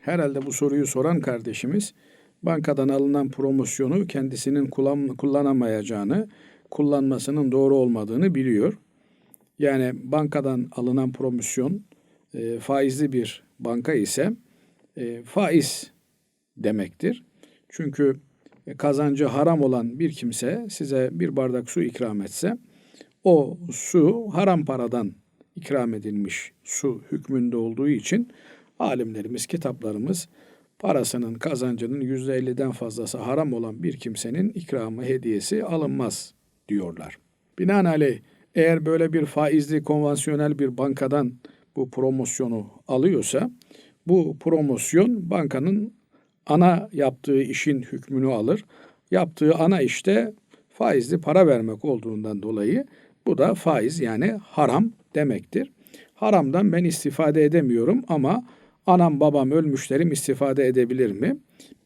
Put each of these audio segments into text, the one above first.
Herhalde bu soruyu soran kardeşimiz bankadan alınan promosyonu kendisinin kullan, kullanamayacağını, kullanmasının doğru olmadığını biliyor. Yani bankadan alınan promosyon e, faizli bir banka ise e, faiz demektir. Çünkü kazancı haram olan bir kimse size bir bardak su ikram etse o su haram paradan ikram edilmiş su hükmünde olduğu için alimlerimiz, kitaplarımız parasının kazancının yüzde elliden fazlası haram olan bir kimsenin ikramı, hediyesi alınmaz diyorlar. Binaenaleyh eğer böyle bir faizli konvansiyonel bir bankadan bu promosyonu alıyorsa bu promosyon bankanın ana yaptığı işin hükmünü alır. Yaptığı ana işte faizli para vermek olduğundan dolayı bu da faiz yani haram demektir. Haramdan ben istifade edemiyorum ama anam babam ölmüşlerim istifade edebilir mi?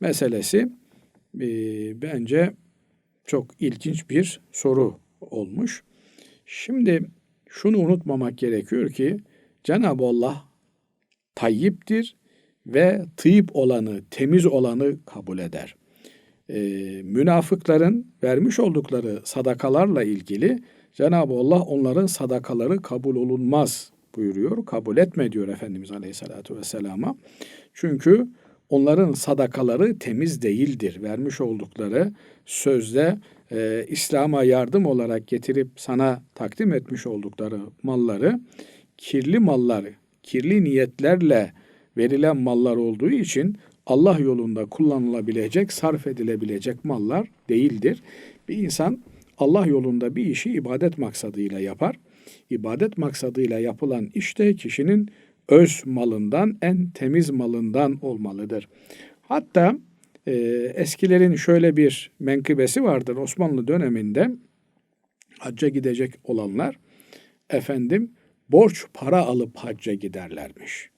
Meselesi e, bence çok ilginç bir soru olmuş. Şimdi şunu unutmamak gerekiyor ki Cenab-ı Allah tayyiptir ve tıyip olanı, temiz olanı kabul eder. E, münafıkların vermiş oldukları sadakalarla ilgili Cenab-ı Allah onların sadakaları kabul olunmaz buyuruyor. Kabul etme diyor Efendimiz Aleyhisselatü Vesselam'a. Çünkü onların sadakaları temiz değildir. Vermiş oldukları sözde e, İslam'a yardım olarak getirip sana takdim etmiş oldukları malları kirli mallar, kirli niyetlerle verilen mallar olduğu için Allah yolunda kullanılabilecek, sarf edilebilecek mallar değildir. Bir insan Allah yolunda bir işi ibadet maksadıyla yapar. İbadet maksadıyla yapılan işte kişinin öz malından, en temiz malından olmalıdır. Hatta e, eskilerin şöyle bir menkıbesi vardır Osmanlı döneminde hacca gidecek olanlar efendim borç para alıp hacca giderlermiş.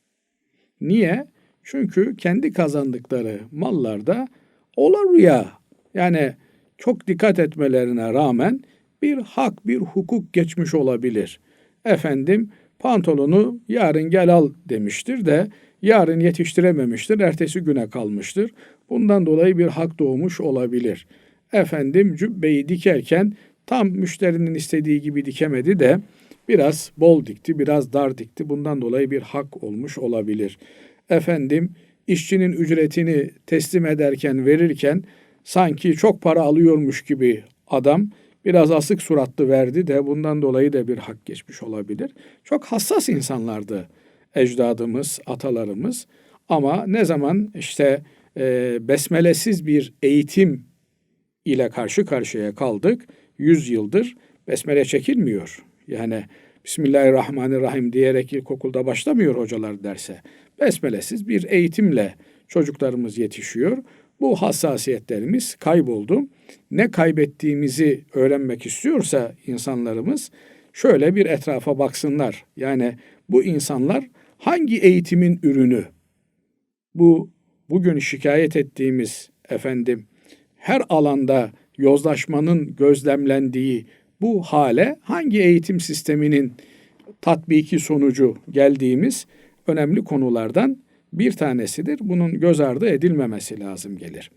Niye? Çünkü kendi kazandıkları mallarda olur ya yani çok dikkat etmelerine rağmen bir hak, bir hukuk geçmiş olabilir. Efendim pantolonu yarın gel al demiştir de yarın yetiştirememiştir, ertesi güne kalmıştır. Bundan dolayı bir hak doğmuş olabilir. Efendim cübbeyi dikerken tam müşterinin istediği gibi dikemedi de biraz bol dikti, biraz dar dikti. Bundan dolayı bir hak olmuş olabilir. Efendim işçinin ücretini teslim ederken, verirken sanki çok para alıyormuş gibi adam biraz asık suratlı verdi de bundan dolayı da bir hak geçmiş olabilir. Çok hassas insanlardı ecdadımız, atalarımız. Ama ne zaman işte e, besmelesiz bir eğitim ile karşı karşıya kaldık, yüz yıldır besmele çekilmiyor. Yani Bismillahirrahmanirrahim diyerek ilkokulda başlamıyor hocalar derse. Besmelesiz bir eğitimle çocuklarımız yetişiyor. Bu hassasiyetlerimiz kayboldu. Ne kaybettiğimizi öğrenmek istiyorsa insanlarımız şöyle bir etrafa baksınlar. Yani bu insanlar hangi eğitimin ürünü? Bu bugün şikayet ettiğimiz efendim her alanda yozlaşmanın gözlemlendiği bu hale hangi eğitim sisteminin tatbiki sonucu geldiğimiz önemli konulardan bir tanesidir. Bunun göz ardı edilmemesi lazım gelir.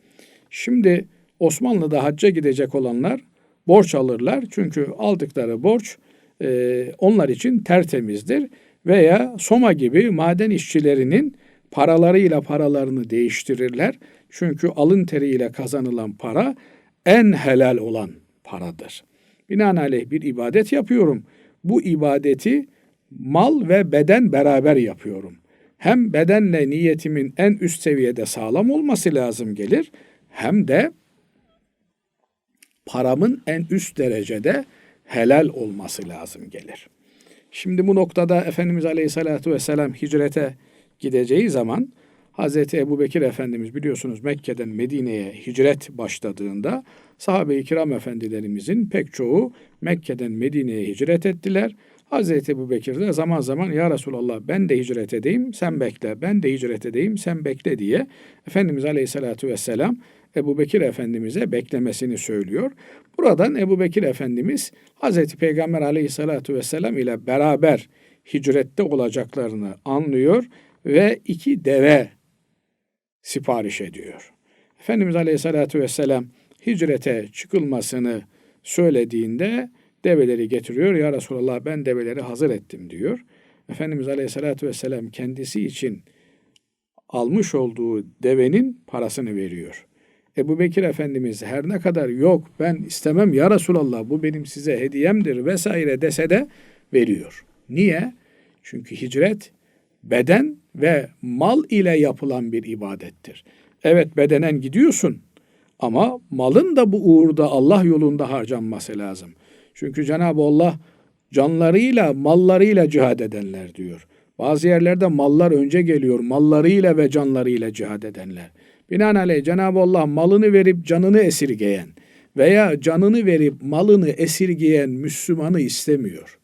Şimdi Osmanlı'da hacca gidecek olanlar borç alırlar. Çünkü aldıkları borç e, onlar için tertemizdir. Veya Soma gibi maden işçilerinin paralarıyla paralarını değiştirirler. Çünkü alın teriyle kazanılan para en helal olan paradır. Binaenaleyh bir ibadet yapıyorum. Bu ibadeti mal ve beden beraber yapıyorum hem bedenle niyetimin en üst seviyede sağlam olması lazım gelir hem de paramın en üst derecede helal olması lazım gelir. Şimdi bu noktada Efendimiz Aleyhisselatü Vesselam hicrete gideceği zaman Hazreti Ebu Bekir Efendimiz biliyorsunuz Mekke'den Medine'ye hicret başladığında sahabe-i kiram efendilerimizin pek çoğu Mekke'den Medine'ye hicret ettiler. Hazreti Ebu Bekir de zaman zaman ya Resulallah ben de hicret edeyim sen bekle, ben de hicret edeyim sen bekle diye Efendimiz Aleyhisselatü Vesselam Ebu Bekir Efendimiz'e beklemesini söylüyor. Buradan Ebu Bekir Efendimiz Hazreti Peygamber Aleyhisselatü Vesselam ile beraber hicrette olacaklarını anlıyor ve iki deve sipariş ediyor. Efendimiz Aleyhisselatü Vesselam hicrete çıkılmasını söylediğinde develeri getiriyor. Ya Resulallah ben develeri hazır ettim diyor. Efendimiz Aleyhisselatü Vesselam kendisi için almış olduğu devenin parasını veriyor. Ebu Bekir Efendimiz her ne kadar yok ben istemem ya Resulallah bu benim size hediyemdir vesaire dese de veriyor. Niye? Çünkü hicret beden ve mal ile yapılan bir ibadettir. Evet bedenen gidiyorsun ama malın da bu uğurda Allah yolunda harcanması lazım. Çünkü Cenab-ı Allah canlarıyla, mallarıyla cihad edenler diyor. Bazı yerlerde mallar önce geliyor. Mallarıyla ve canlarıyla cihad edenler. Binaenaleyh Cenab-ı Allah malını verip canını esirgeyen veya canını verip malını esirgeyen Müslümanı istemiyor.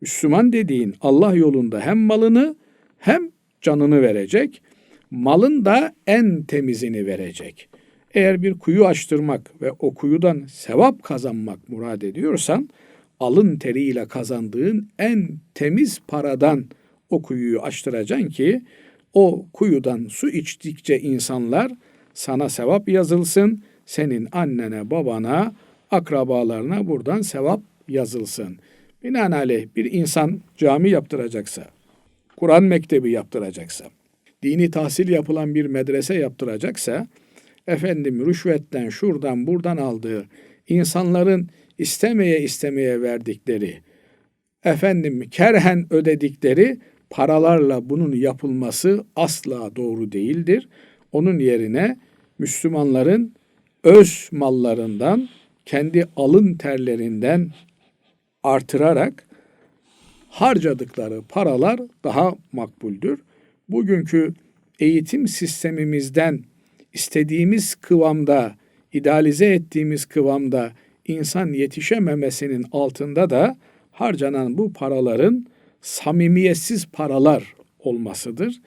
Müslüman dediğin Allah yolunda hem malını hem canını verecek. Malın da en temizini verecek. Eğer bir kuyu açtırmak ve o kuyudan sevap kazanmak murad ediyorsan alın teriyle kazandığın en temiz paradan o kuyuyu açtıracaksın ki o kuyudan su içtikçe insanlar sana sevap yazılsın. Senin annene, babana, akrabalarına buradan sevap yazılsın. Binaenaleyh bir insan cami yaptıracaksa, Kur'an mektebi yaptıracaksa, dini tahsil yapılan bir medrese yaptıracaksa, efendim rüşvetten şuradan buradan aldığı insanların istemeye istemeye verdikleri, efendim kerhen ödedikleri paralarla bunun yapılması asla doğru değildir. Onun yerine Müslümanların öz mallarından, kendi alın terlerinden artırarak harcadıkları paralar daha makbuldür. Bugünkü eğitim sistemimizden istediğimiz kıvamda, idealize ettiğimiz kıvamda insan yetişememesinin altında da harcanan bu paraların samimiyetsiz paralar olmasıdır.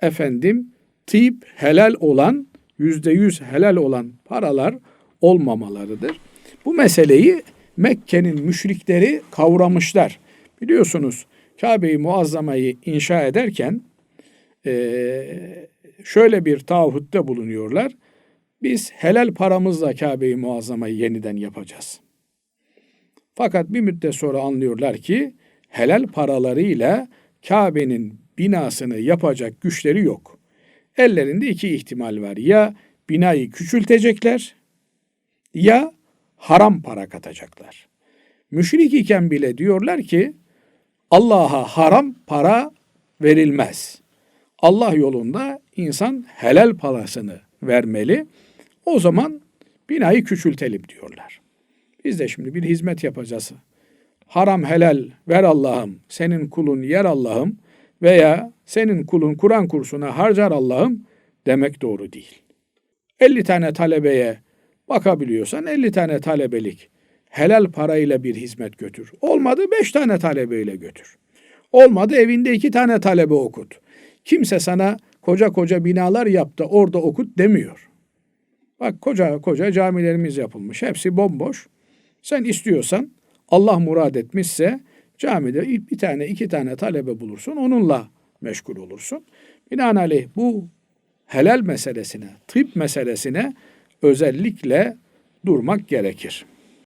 Efendim tip helal olan, yüzde yüz helal olan paralar olmamalarıdır. Bu meseleyi Mekke'nin müşrikleri kavramışlar. Biliyorsunuz Kabe-i Muazzama'yı inşa ederken şöyle bir taahhütte bulunuyorlar. Biz helal paramızla Kabe-i Muazzama'yı yeniden yapacağız. Fakat bir müddet sonra anlıyorlar ki helal paralarıyla Kabe'nin binasını yapacak güçleri yok. Ellerinde iki ihtimal var. Ya binayı küçültecekler ya haram para katacaklar. Müşrik iken bile diyorlar ki Allah'a haram para verilmez. Allah yolunda insan helal parasını vermeli. O zaman binayı küçültelim diyorlar. Biz de şimdi bir hizmet yapacağız. Haram helal ver Allah'ım, senin kulun yer Allah'ım veya senin kulun Kur'an kursuna harcar Allah'ım demek doğru değil. 50 tane talebeye bakabiliyorsan 50 tane talebelik helal parayla bir hizmet götür. Olmadı 5 tane talebeyle götür. Olmadı evinde 2 tane talebe okut. Kimse sana koca koca binalar yaptı orada okut demiyor. Bak koca koca camilerimiz yapılmış. Hepsi bomboş. Sen istiyorsan Allah murad etmişse camide bir tane iki tane talebe bulursun. Onunla meşgul olursun. Binaenaleyh bu helal meselesine, tıp meselesine özellikle durmak gerekir.